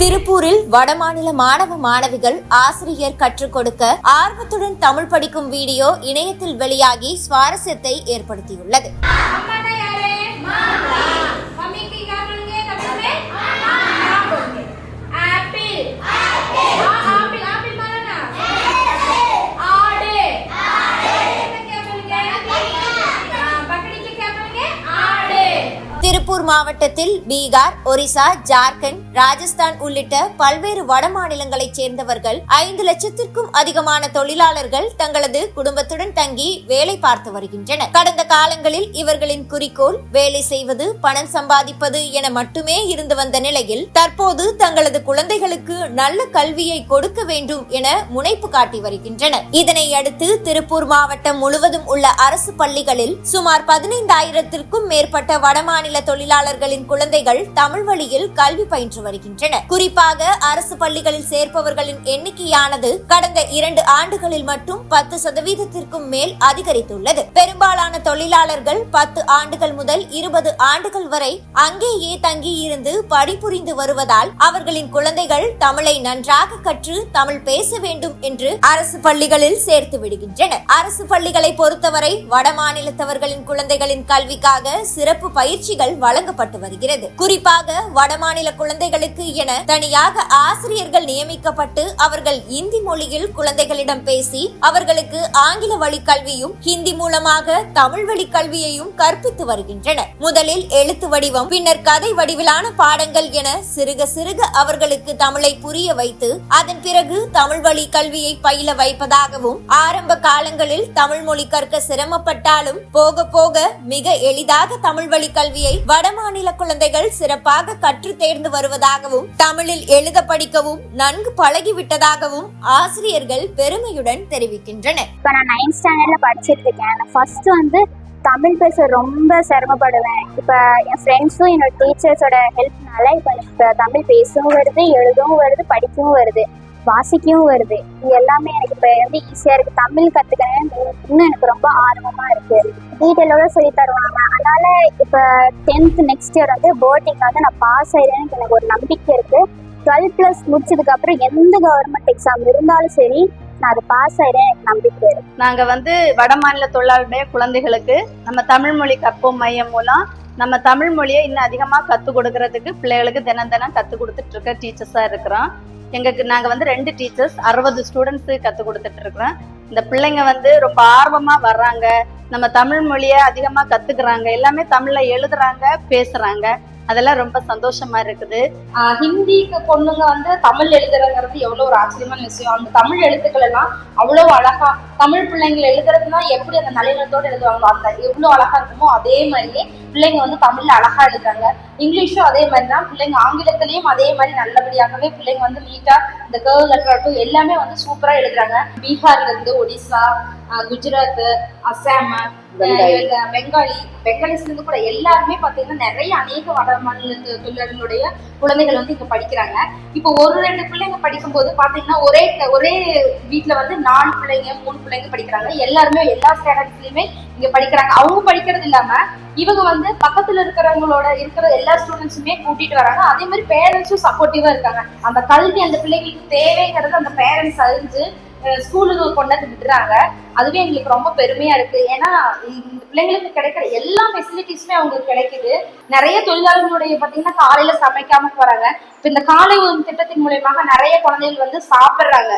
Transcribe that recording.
திருப்பூரில் வடமாநில மாணவ மாணவிகள் ஆசிரியர் கற்றுக் கொடுக்க ஆர்வத்துடன் தமிழ் படிக்கும் வீடியோ இணையத்தில் வெளியாகி சுவாரஸ்யத்தை ஏற்படுத்தியுள்ளது. திருப்பூர் மாவட்டத்தில் பீகார் ஒரிசா ஜார்க்கண்ட் ராஜஸ்தான் உள்ளிட்ட பல்வேறு வட மாநிலங்களைச் சேர்ந்தவர்கள் ஐந்து லட்சத்திற்கும் அதிகமான தொழிலாளர்கள் தங்களது குடும்பத்துடன் தங்கி வேலை பார்த்து வருகின்றனர். கடந்த காலங்களில் இவர்களின் குறிக்கோள் வேலை செய்வது பணம் சம்பாதிப்பது என மட்டுமே இருந்து வந்த நிலையில் தற்போது தங்களது குழந்தைகளுக்கு நல்ல கல்வியை கொடுக்க வேண்டும் என முனைப்பு காட்டி வருகின்றனர். இதனை அடுத்து திருப்பூர் மாவட்டம் முழுவதும் உள்ள அரசு பள்ளிகளில் சுமார் பதினைந்தாயிரத்திற்கும் மேற்பட்ட வடமாநில தொழிலாளர்களின் குழந்தைகள் தமிழ் வழியில் கல்வி பயின்று வருகின்றனர். குறிப்பாக அரசு பள்ளிகளில் சேர்ப்பவர்களின் எண்ணிக்கையானது கடந்த இரண்டு ஆண்டுகளில் மட்டும் பத்து சதவீதத்திற்கும் மேல் அதிகரித்துள்ளது. பெரும்பாலான தொழிலாளர்கள் பத்து ஆண்டுகள் முதல் இருபது ஆண்டுகள் வரை அங்கேயே தங்கியிருந்து பணிபுரிந்து வருவதால் அவர்களின் குழந்தைகள் தமிழை நன்றாக கற்று தமிழ் பேச வேண்டும் என்று அரசு பள்ளிகளில் சேர்த்து விடுகின்றனர். அரசு பள்ளிகளை பொறுத்தவரை வடமாநிலத்தவர்களின் குழந்தைகளின் கல்விக்காக சிறப்பு பயிற்சிகள் வழங்கப்பட்டு வருகிறது. குறிப்பாக வடமாநில குழந்தைகளுக்கு என தனியாக ஆசிரியர்கள் நியமிக்கப்பட்டு அவர்கள் இந்தி மொழியில் குழந்தைகளிடம் பேசி அவர்களுக்கு ஆங்கில வழி கல்வியும் ஹிந்தி மூலமாக தமிழ் வழி கல்வியையும் கற்பித்து வருகின்றனர். முதலில் எழுத்து வடிவம் பின்னர் கதை வடிவிலான பாடங்கள் என சிறுக சிறுக அவர்களுக்கு தமிழை புரிய வைத்து அதன் பிறகு தமிழ் வழி கல்வியை பயில வைப்பதாகவும் ஆரம்ப காலங்களில் தமிழ் மொழி கற்க சிரமப்பட்டாலும் போக போக மிக எளிதாக தமிழ் வழி கல்வியை வடமாநில குழந்தைகள் சிறப்பாக கற்று தேர்ந்து வருவதாகவும் தமிழில் எழுத படிக்கவும் நன்கு பழகிவிட்டதாகவும் ஆசிரியர்கள் பெருமையுடன் தெரிவிக்கின்றனர். இப்போ நான் நைன்த் ஸ்டாண்டர்ட்ல படிச்சிட்டு இருக்கேன். நான் ஃபர்ஸ்ட் வந்து தமிழ் பேச ரொம்ப சிரமப்படுவேன். இப்போ என் ஃப்ரெண்ட்ஸும் என்னோட டீச்சர்ஸோட ஹெல்ப்னால இப்போ இப்போ தமிழ் பேசவும் வருது எழுதவும் வருது படிக்கவும் வருது. வாசிக்கவும் வருது. இது எல்லாமே எனக்கு இப்போ வந்து ஈஸியாக இருக்குது தமிழ் கற்றுக்கிறேன் இன்னும் எனக்கு ரொம்ப ஆர்வமாக இருக்குது டீட்டெயிலோட சொல்லி தருவாங்க. அதனால இப்போ டென்த் நெக்ஸ்ட் இயர் வந்து போர்டிங் வந்து நான் பாஸ் ஆயிடுறேன்னு எனக்கு ஒரு நம்பிக்கை இருக்குது டுவெல் ப்ளஸ் முடிச்சதுக்கப்புறம் எந்த கவர்மெண்ட் எக்ஸாம் இருந்தாலும் சரி நான் அது பாஸ் ஆயிடுறேன் எனக்கு நம்பிக்கை இருக்கு. நாங்க வந்து வட மாநில தொழிலாளருடைய குழந்தைகளுக்கு நம்ம தமிழ் மொழி கற்போம் மையம் மூலம் நம்ம தமிழ் மொழியை இன்னும் அதிகமா கத்து கொடுக்கறதுக்கு பிள்ளைகளுக்கு தினம் தினம் கத்து கொடுத்துட்டு இருக்க டீச்சர்ஸா இருக்கிறோம். எங்களுக்கு நாங்க வந்து ரெண்டு டீச்சர்ஸ் அறுபது ஸ்டூடெண்ட்ஸு கத்து கொடுத்துட்டு இருக்கிறோம். இந்த பிள்ளைங்க வந்து ரொம்ப ஆர்வமா வர்றாங்க. நம்ம தமிழ் மொழியை அதிகமா கத்துக்கிறாங்க. எல்லாமே தமிழ்ல எழுதுறாங்க பேசுறாங்க. அதெல்லாம் ரொம்ப சந்தோஷமா இருக்குது. ஆஹ் ஹிந்திக்கு பொண்ணுங்க வந்து தமிழ் எழுதுறங்கிறது எவ்வளவு ஒரு ஆச்சரியமான விஷயம். அந்த தமிழ் எழுத்துக்கள் எல்லாம் அவ்வளவு அழகா தமிழ் பிள்ளைங்களை எழுதுறதுனா எப்படி அந்த நல்லிணத்தோடு எழுதுவாங்களோ அந்த எவ்வளவு அழகா இருக்குமோ அதே மாதிரியே பிள்ளைங்க வந்து தமிழ்ல அழகா எழுதுறாங்க. இங்கிலீஷும் அதே மாதிரி தான். பிள்ளைங்க ஆங்கிலத்திலயும் அதே மாதிரி நல்லபடியாகவே பிள்ளைங்க வந்து நீட்டா இந்த கேர்ள் லெட்டர் எல்லாமே வந்து சூப்பரா எழுதுறாங்க. பீகார்ல இருந்து ஒடிசா குஜராத் அசாம் பெங்காலி. ஆஹ் பெங்காலி பெங்காலிஸ்ல இருந்து கூட எல்லாருமே பாத்தீங்கன்னா நிறைய அநேக வட மாநில தொழிலாளர்களுடைய குழந்தைகள் வந்து இங்க படிக்கிறாங்க. இப்போ ஒரு ரெண்டு பிள்ளைங்க படிக்கும்போது பாத்தீங்கன்னா ஒரே ஒரே வீட்ல வந்து நாலு பிள்ளைங்க மூணு பிள்ளைங்க படிக்கிறாங்க. எல்லாருமே எல்லா ஸ்டாண்டர்ட்ஸ்லயுமே இங்க படிக்கிறாங்க. அவங்க படிக்கிறது இல்லாம இவங்க வந்து பக்கத்துல இருக்கிறவங்களோட இருக்கிற எல்லா ஸ்டூடெண்ட்ஸுமே கூட்டிட்டு வராங்க. அதே மாதிரி பேரண்ட்ஸும் சப்போர்ட்டிவா இருக்காங்க. அந்த கல்வி அந்த பிள்ளைங்களுக்கு தேவைங்கிறது அந்த பேரண்ட்ஸ் அறிஞ்சு ஸ்கூலுக்கு கொண்டு வந்து விடுறாங்க அதுவே எங்களுக்கு ரொம்ப பெருமையா இருக்கு. ஏன்னா இந்த பிள்ளைங்களுக்கு கிடைக்கிற எல்லா ஃபெசிலிட்டிஸுமே அவங்களுக்கு கிடைக்குது. நிறைய தொழிலாளர்களுடைய பாத்தீங்கன்னா காலையில சமைக்காம போறாங்க. இப்ப இந்த காலை உணவு திட்டத்தின் மூலயமாக நிறைய குழந்தைகள் வந்து சாப்பிடுறாங்க.